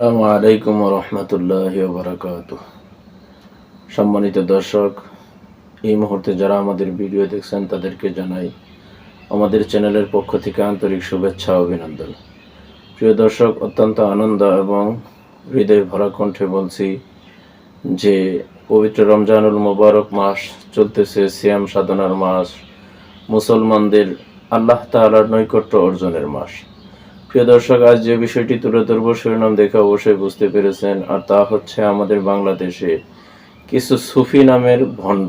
আসসালামু আলাইকুম রহমতুল্লাহ বারাকাত সম্মানিত দর্শক, এই মুহূর্তে যারা আমাদের ভিডিও দেখছেন, তাদেরকে জানাই আমাদের চ্যানেলের পক্ষ থেকে আন্তরিক শুভেচ্ছা অভিনন্দন। প্রিয় দর্শক, অত্যন্ত আনন্দ এবং হৃদয় ভরা কণ্ঠে বলছি যে, পবিত্র রমজানুল মোবারক মাস চলতেছে, সিয়াম সাধনার মাস, মুসলমানদের আল্লাহ তাআলার নৈকট্য অর্জনের মাস। প্রিয় দর্শক, আজ যে বিষয়টি তুলে ধরবো শিরোনাম দেখে অবশ্যই বুঝতে পেরেছেন, আর তা হচ্ছে আমাদের বাংলাদেশে কিছু সুফি নামের ভণ্ড,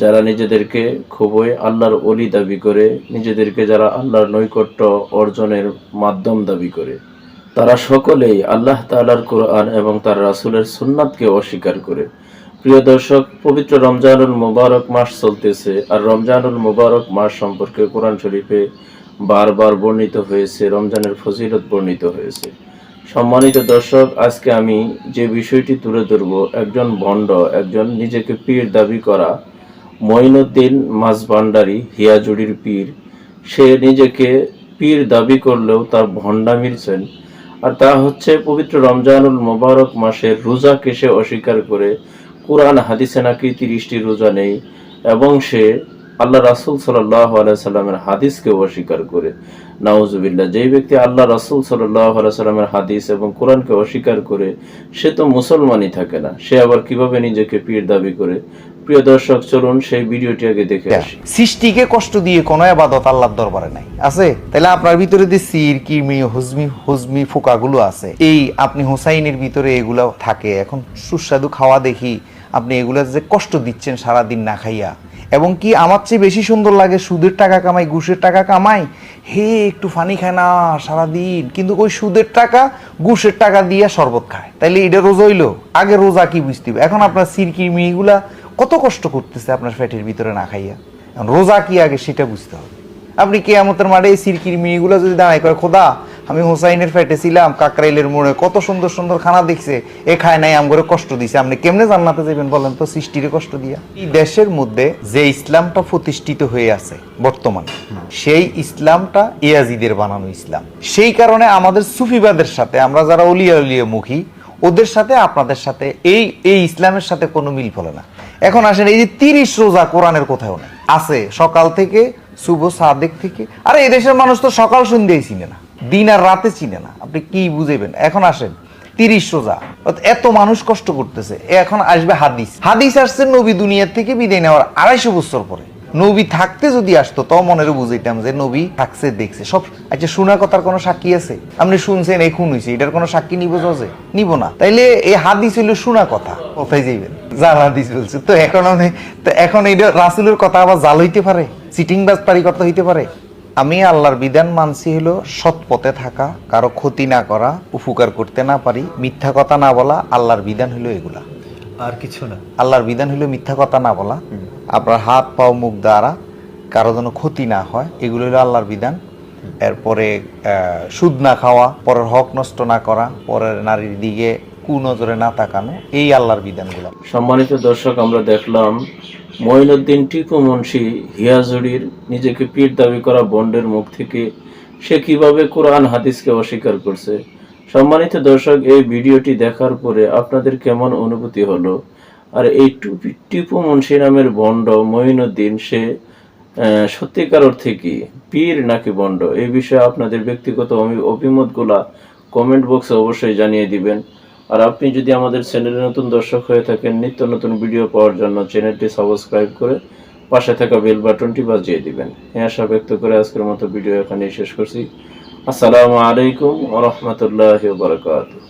যারা নিজেদেরকে খুবই আল্লাহর অলি দাবি করে, নিজেদেরকে যারা আল্লাহর নৈকট্য অর্জনের মাধ্যম দাবি করে। তারা সকলেই আল্লাহ তাআলার কোরআন এবং তার রাসূলের সুন্নাতকে অস্বীকার করে। প্রিয় দর্শক, পবিত্র রমজানুল মোবারক মাস চলতেছে, আর রমজানুল মোবারক মাস সম্পর্কে কোরআন শরীফে বারবার বর্ণিত হয়েছে, রমজানের ফজিলত বর্ণিত হয়েছে। সম্মানিত দর্শক, আজকে আমি যে বিষয়টি তুলে ধরব, একজন ভণ্ড, একজন নিজেকে পীর দাবি করা মঈনুদ্দিন মাছ ভান্ডারি হিয়াজুড়ির পীর। সে নিজেকে পীর দাবি করলেও তার ভণ্ডা মিলছেন। আর তা হচ্ছে, পবিত্র রমজানুল মোবারক মাসের রোজাকে সে অস্বীকার করে কোরআন, হাদিসে নাকি তিরিশটি রোজা নেই, এবং সে আল্লাহ রাসুল সাল্লাহ সাল্লামের হাদিসকে অস্বীকার করে। নাউজুবিল্লাহ যেই ব্যক্তি আল্লাহ রাসুল সাল্লাহ সাল্লামের হাদিস এবং কোরআনকে অস্বীকার করে সে তো মুসলমানই থাকে না। সে আবার কীভাবে নিজেকে পীর দাবি করে? প্রিয় দর্শক চলুন সেই ভিডিওটি আগে দেখে আসি। সৃষ্টিকে কষ্ট দিয়ে কোনো আবাদত আল্লাহর দরবারে নাই। আছে? তাহলে আপনার ভিতরে যে সির কিরমি হুজমি হুজমি ফোকাগুলো আছে। এই আপনি হুসাইনের ভিতরে এগুলো থাকে। এখন সুস্বাদু খাওয়া দেখি আপনি এগুলা যে কষ্ট দিচ্ছেন সারা দিন না খাইয়া, এবং কি আমার চেয়ে বেশি সুন্দর লাগে সুদের টাকা কামাই, ঘুষের টাকা কামাই? হে, একটু ফানি খায় না সারাদিন। কিন্তু ওই সুদের টাকা, ঘুষের টাকা দিয়ে শরবত খায়। তাইলে এটা রোজা হইল। আগে রোজা কি বুঝতে হবে? এখন আপনার সিরকিরমি এগুলা কত কষ্ট করতেছে আপনার পেটের ভিতরে না খাইয়া। রোজা কি আগে সেটা বুঝতে হবে। আপনি কেয়ামতের মাঠে এই সিরকির মিনিগুলো যদি দাঁড়াই করে খোদা আমি হোসাইনের ফ্যাটে ছিলাম, কাকরাইলের মোড়ে। কত সুন্দর সুন্দর খানা দেখছে। এ খায় নাই, আমগরে কষ্ট দিছে। আপনি কেমনে জান্নাতে যাবেন বলেন তো? সৃষ্টিরে কষ্ট দিয়া। এই দেশের মধ্যে যে ইসলামটা প্রতিষ্ঠিত হয়ে আছে বর্তমানে, সেই ইসলামটা ইয়াজিদের বানানো ইসলাম। সেই কারণে আমাদের সুফিবাদের সাথে, আমরা যারা অলিয়া অলিয়া মুখী, ওদের সাথে, আপনাদের সাথে এই এই ইসলামের সাথে কোনো মিল ফলে না। এখন আসেন, এই যে তিরিশ রোজা কোরআনের কোথাও নেই। আছে, সকাল থেকে, শুভ সাদেক থেকে। আরে এই দেশের মানুষ তো সকাল সন্ধ্যায় চিনে না। দিন আর রাতে চিনে না। আপনি কি বুঝেবেন এখন আসেন, তিরিশ রোজা। এত মানুষ কষ্ট করতেছে এখন আসবে হাদিস। হাদিস আসছে নবী দুনিয়ার থেকে বিদায় নেওয়ার আড়াইশো বছর পরে। নবী থাকতে যদি আসতো, তাও মনের বুঝাইতাম যে নবী থাকছে, দেখছে। সব আচ্ছা শোনা কথার কোনো সাক্ষী আছে? আপনি শুনছেন, এই খুন হয়েছে এটার কোনো সাক্ষী নিব যে নিব না। তাইলে এই হাদিস হইল শোনা কথা। কোথায় যাইবেন। জাল হাদিস বলছে। তো এখন তো এখন এইটা রাসুলের কথা আবার জাল হইতে পারে? চিটিং বাজপারি কথা হইতে পারে? আমি আল্লাহর বিধান মানছি হলো সৎ পথে থাকা কারও ক্ষতি না করা উপকার করতে না পারি মিথ্যা কথা না বলা আল্লাহর বিধান হলো এগুলা। আর কিছু না। আল্লাহর বিধান হলো মিথ্যা কথা না বলা। আপনার হাত পাও মুখ দ্বারা কারও যেন ক্ষতি না হয় এগুলো হলো আল্লাহর বিধান। এরপরে সুদ না খাওয়া পরের হক নষ্ট না করা পরের নারীর দিকে কুনজরে না তাকানো এই আল্লাহর বিধানগুলো। সম্মানিত দর্শক, আমরা দেখলাম মঈনুদ্দিন টিপু মুন্সি হিয়াজুড়ির নিজেকে পীর দাবি করা বন্ডের মুখ থেকে সে কীভাবে কোরআন হাদিসকে অস্বীকার করছে। সম্মানিত দর্শক, এই ভিডিওটি দেখার পরে আপনাদের কেমন অনুভূতি হলো? আর এই টুপি টিপু মুন্সি নামের বন্ড মঈনুদ্দিন, সে সত্যিকার অর্থে কি পীর নাকি বন্ড? এই বিষয়ে আপনাদের ব্যক্তিগত অভিমতগুলা কমেন্ট বক্সে অবশ্যই জানিয়ে দিবেন। আর আপনি যদি আমাদের চ্যানেলে নতুন দর্শক হয়ে থাকেন, নিত্য নতুন ভিডিও পাওয়ার জন্য চ্যানেলটি সাবস্ক্রাইব করে পাশে থাকা বেল বাটনটি বাজিয়ে দিবেন। হ্যাঁ আশা ব্যক্ত করে আজকের মতো ভিডিও এখানেই শেষ করছি। আসসালামু আলাইকুম ওরহমতুল্লাহ বারাকাতুহু।